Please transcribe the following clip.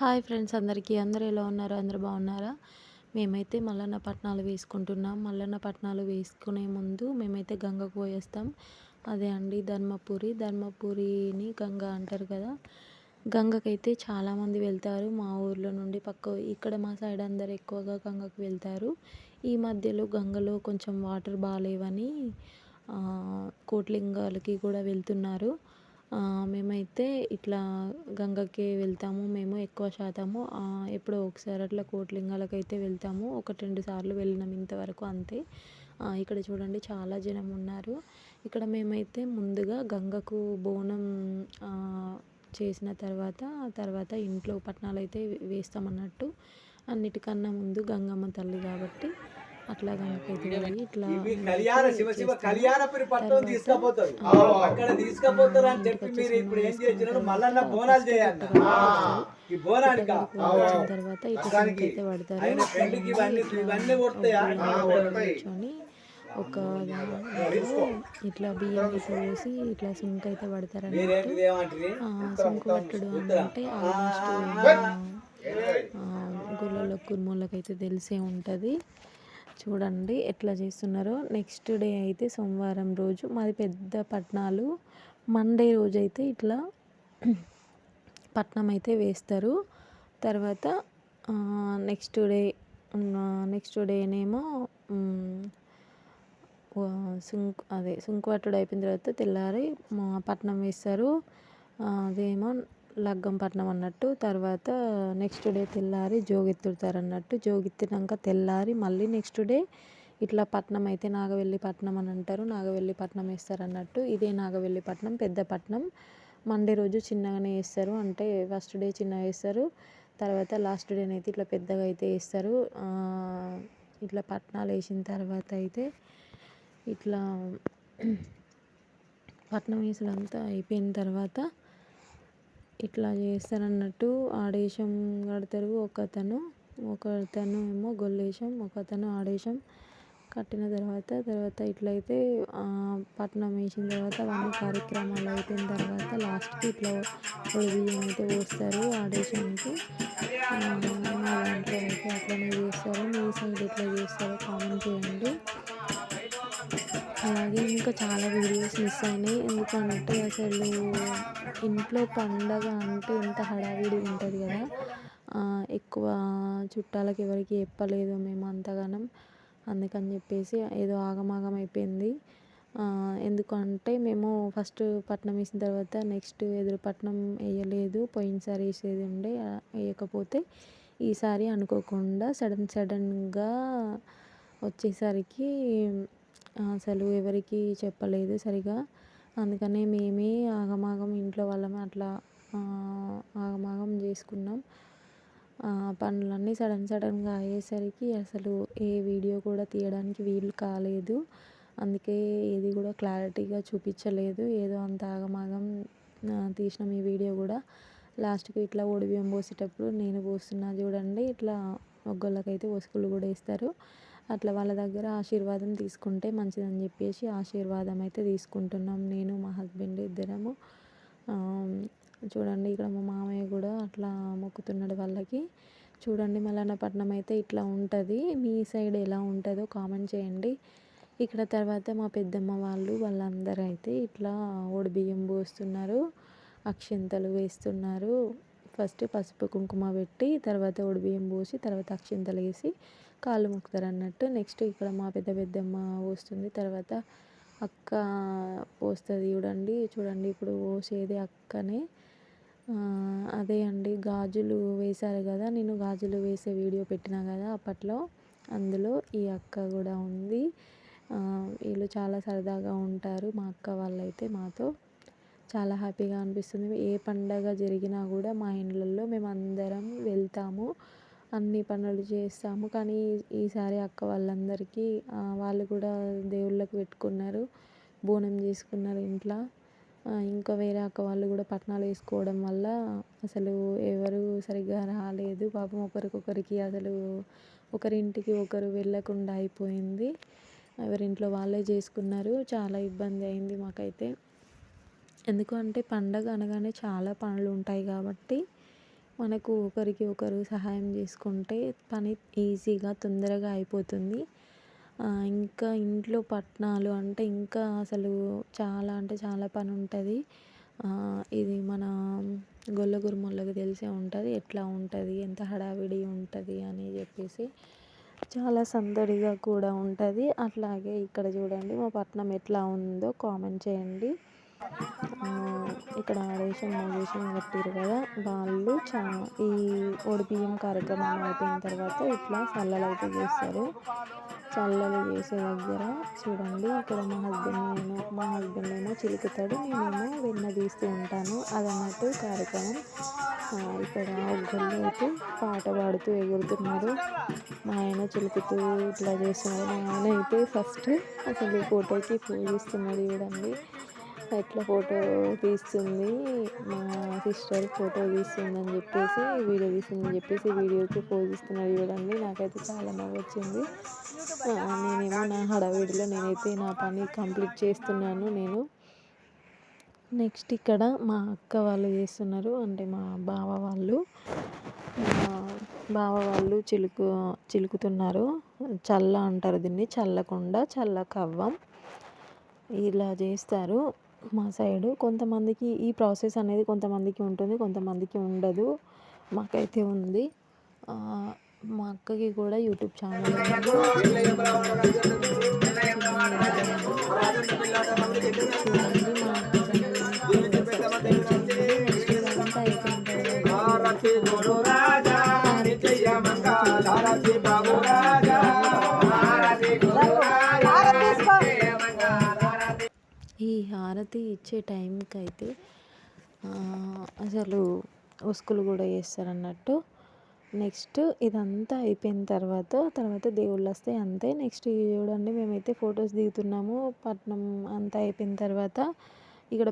Hi friends అందరికీ. అందరు ఎలా ఉన్నారు? అందరు బాగున్నారా? మేమైతే మల్లన్న పట్నాలు వేసుకుంటున్నాం. మల్లన్న పట్నాలు వేసుకునే ముందు మేమైతే గంగకు పోయేస్తాం. అదే అండి ధర్మపురి. ధర్మపురిని గంగ అంటారు కదా? గంగకైతే చాలామంది వెళ్తారు. మా ఊర్లో నుండి పక్క ఇక్కడ మా సైడ్ అందరు ఎక్కువగా గంగకు వెళ్తారు. ఈ మధ్యలో గంగలో కొంచెం వాటర్ బాగాలేవని కోట్లింగాలకి కూడా వెళ్తున్నారు. మేమైతే ఇట్లా గంగకి వెళ్తాము మేము ఎక్కువ శాతము ఎప్పుడో ఒకసారి అట్లా కోటిలింగాలకు అయితే వెళ్తాము. ఒకటి రెండు సార్లు వెళ్ళినాం ఇంతవరకు అంతే. ఇక్కడ చూడండి చాలా జనం ఉన్నారు. ఇక్కడ మేమైతే ముందుగా గంగకు బోనం చేసిన తర్వాత తర్వాత ఇంట్లో పట్నాలు అయితే వేస్తామన్నట్టు. అన్నిటికన్నా ముందు గంగమ్మ తల్లి కాబట్టి అట్లా ఇట్లా కళ్యాణ శివ శివ కళ్యాణపురి పట్టణం తీసుకపోతారు. అక్కడ తీసుకపోతారు అని చెప్పి మీరు ఇప్పుడు ఏం చేసినారు మళ్ళా బోనాలు చేయాలి. ఈ బోనానికి తర్వాత ఇట్లా అయితే పడతారు. ఇవన్నీ కొడతాయా ఒక ఇట్లా బియ్యం వేసి ఇట్లా సుంక్ అయితే పడతారు సుంకు పట్టడు అంటే ఆల్మోస్ట్ గుళ్ళలో కుర్మూలకైతే అయితే తెలిసే ఉంటుంది. చూడండి ఎట్లా చేస్తున్నారో. నెక్స్ట్ డే అయితే సోమవారం రోజు మాది పెద్ద పట్నాలు. మండే రోజు అయితే ఇట్లా పట్నం అయితే వేస్తారు. తర్వాత నెక్స్ట్ డే నెక్స్ట్ డేనేమో సుంక్ అదే సుంకువట్టుడు అయిపోయిన తర్వాత తెల్లారి పట్నం వేస్తారు. అదేమో లగ్గం పట్నం అన్నట్టు తర్వాత నెక్స్ట్ డే తెల్లారి జోగెత్తుతారు అన్నట్టు జోగెత్తినాక తెల్లారి మళ్ళీ నెక్స్ట్ డే ఇట్లా పట్నం అయితే నాగవెల్లి పట్నం అని అంటారు నాగవెల్లి పట్నం వేస్తారు అన్నట్టు ఇదే నాగవెల్లి పట్నం పెద్ద పట్నం. మండే రోజు చిన్నగానే వేస్తారు అంటే ఫస్ట్ డే చిన్నగా వేస్తారు. తర్వాత లాస్ట్ డే అయితే ఇట్లా పెద్దగా అయితే వేస్తారు. ఇట్లా పట్నాలు వేసిన తర్వాత అయితే ఇట్లా పట్నం వేసుడంతా అయిపోయిన తర్వాత ఇట్లా చేస్తారన్నట్టు ఆడేశం కడతారు. ఒకతను ఒకతను ఏమో గొల్లేశం ఒకతను ఆడేశం కట్టిన తర్వాత తర్వాత ఇట్లయితే పట్నం వేసిన తర్వాత అవన్నీ కార్యక్రమాలు అయిపోయిన తర్వాత లాస్ట్కి ఇట్లా బియ్యం అయితే పోస్తారు ఆడేశానికి. మా దాంట్లో అయితే అట్లనే చేస్తారు. మీ సైడ్ ఎట్లా చేస్తారో కామెంట్ చేయండి. అలాగే ఇంకా చాలా వీడియోస్ మిస్ అయినాయి. ఎందుకంటే అసలు ఇంట్లో పండగ అంటే ఎంత హడావిడి ఉంటుంది కదా. ఎక్కువ చుట్టాలకు ఎవరికి చెప్పలేదు మేము అంతగానం. అందుకని చెప్పేసి ఏదో ఆగమాగం అయిపోయింది. ఎందుకంటే మేము ఫస్ట్ పట్నం వేసిన తర్వాత నెక్స్ట్ ఎదురు పట్నం వేయలేదు. పోయినసారి వేసేది ఉండే వేయకపోతే ఈసారి అనుకోకుండా సడన్ సడన్గా వచ్చేసరికి అసలు ఎవరికి చెప్పలేదు సరిగా. అందుకనే మేమే ఆగమాగం ఇంట్లో వాళ్ళమే అట్లా ఆగమాగం చేసుకున్నాం. పనులన్నీ సడన్ సడన్గా అయ్యేసరికి అసలు ఏ వీడియో కూడా తీయడానికి వీలు కాలేదు. అందుకే ఏది కూడా క్లారిటీగా చూపించలేదు. ఏదో అంత ఆగమాగం తీసినాం ఈ వీడియో కూడా లాస్ట్కి ఇట్లా ఒడిబియ్యం పోసేటప్పుడు నేను పోస్తున్నా చూడండి ఇట్లా ఒగ్గోళ్ళకైతే ఒసుకులు కూడా వేస్తారు. అట్లా వాళ్ళ దగ్గర ఆశీర్వాదం తీసుకుంటే మంచిదని చెప్పేసి ఆశీర్వాదం అయితే తీసుకుంటున్నాం నేను మా హస్బెండ్ ఇద్దరము. చూడండి ఇక్కడ మా మామయ్య కూడా అట్లా మొక్కుతున్నాడు వాళ్ళకి. చూడండి మల్లన్నపట్నం అయితే ఇట్లా ఉంటుంది. మీ సైడ్ ఎలా ఉంటుందో కామెంట్ చేయండి. ఇక్కడ తర్వాత మా పెద్దమ్మ వాళ్ళు వాళ్ళందరూ అయితే ఇట్లా బియ్యం పోస్తున్నారు అక్షింతలు వేస్తున్నారు. ఫస్ట్ పసుపు కుంకుమ పెట్టి తర్వాత ఉడిబియ్యం పోసి తర్వాత అక్షింతలు వేసి కాళ్ళు మొక్కుతారు అన్నట్టు. నెక్స్ట్ ఇక్కడ మా పెద్ద పెద్దమ్మ పోస్తుంది. తర్వాత అక్క పోస్తుంది చూడండి. చూడండి ఇప్పుడు పోసేది అక్కనే. అదే అండి. గాజులు వేశారు కదా. నేను గాజులు వేసే వీడియో పెట్టినా కదా అప్పట్లో. అందులో ఈ అక్క కూడా ఉంది. వీళ్ళు చాలా సరదాగా ఉంటారు. మా అక్క వాళ్ళైతే మాతో. చాలా హ్యాపీగా అనిపిస్తుంది. ఏ పండగ జరిగినా కూడా మా ఇండ్లలో మేము అందరం వెళ్తాము. అన్ని పనులు చేస్తాము. కానీ ఈసారి అక్క వాళ్ళందరికీ వాళ్ళు కూడా దేవుళ్ళకి పెట్టుకున్నారు. బోనం చేసుకున్నారు ఇంట్లో. ఇంకా వేరే అక్క వాళ్ళు కూడా పట్నాలు వేసుకోవడం వల్ల అసలు ఎవరు సరిగ్గా రాలేదు. పాపం ఒకరికొకరికి అసలు ఒకరింటికి ఒకరు వెళ్ళకుండా అయిపోయింది. ఎవరింట్లో వాళ్ళే చేసుకున్నారు. చాలా ఇబ్బంది అయింది మాకైతే. ఎందుకంటే పండగ అనగానే చాలా పనులు ఉంటాయి కాబట్టి మనకు ఒకరికి ఒకరు సహాయం చేసుకుంటే పని ఈజీగా తొందరగా అయిపోతుంది. ఇంకా ఇంట్లో పట్నాలు అంటే ఇంకా అసలు చాలా అంటే చాలా పని ఉంటుంది. ఇది మన గొల్లగురుమూళ్ళకి తెలిసే ఉంటుంది. ఎట్లా ఉంటుంది ఎంత హడావిడి ఉంటుంది అని చెప్పేసి చాలా సందడిగా కూడా ఉంటుంది. అట్లాగే ఇక్కడ చూడండి మా పట్నం ఎట్లా ఉందో కామెంట్ చేయండి. ఇక్కడ ఆడేషన్ రేషన్ కట్టారు కదా. వాళ్ళు చా ఈ ఓడిపిఎం కార్యక్రమం అయిపోయిన తర్వాత ఇట్లా చల్లలు అయితే చేస్తారు. చల్లలు చేసే దగ్గర చూడండి ఇక్కడ మా హస్బెండ్ నేను మా హస్బెండ్ ఏమో చిలుకుతాడు నేనేమో వెన్న తీస్తూ ఉంటాను. అదన్నట్టు కార్యక్రమం ఇక్కడ ఒగ్గళ్ళు అయితే పాట పాడుతూ ఎగురుతున్నారు. మా ఆయన చిలుకుతూ ఇట్లా చేస్తున్నారు మా ఆయన అయితే ఫస్ట్ అసలు ఫోటోకి పూజిస్తున్నాడు చూడండి. ఎట్లా ఫోటో తీస్తుంది మా సిస్టర్ ఫోటో తీస్తుందని చెప్పేసి వీడియో తీస్తుందని చెప్పేసి వీడియోకి పోజ్ ఇస్తున్నారు చూడండి నాకైతే చాలా నవ్వు వచ్చింది నేనేమో నా హడావిడిలో నేనైతే నా పని కంప్లీట్ చేస్తున్నాను నేను. నెక్స్ట్ ఇక్కడ మా అక్క వాళ్ళు చేస్తున్నారు అంటే మా బావ వాళ్ళు. బావ వాళ్ళు చిలుకు చిలుకుతున్నారు. చల్ల అంటారు దీన్ని చల్లకుండా చల్ల కవ్వం. ఇలా చేస్తారు. మా సైడు. కొంతమందికి ఈ ప్రాసెస్ అనేది కొంతమందికి ఉంటుంది కొంతమందికి ఉండదు. మాకైతే ఉంది. మా అక్కకి కూడా యూట్యూబ్ ఛానల్ ఉంది. చూడండి మా అక్క హారతి ఇచ్చే టైంకి అయితే అసలు ఉసుకులు కూడా చేస్తారు అన్నట్టు నెక్స్ట్ ఇదంతా అయిపోయిన తర్వాత తర్వాత దేవుళ్ళు వస్తాయి అంతే. నెక్స్ట్ చూడండి మేమైతే ఫొటోస్ దిగుతున్నాము పట్నం అంతా అయిపోయిన తర్వాత ఇక్కడ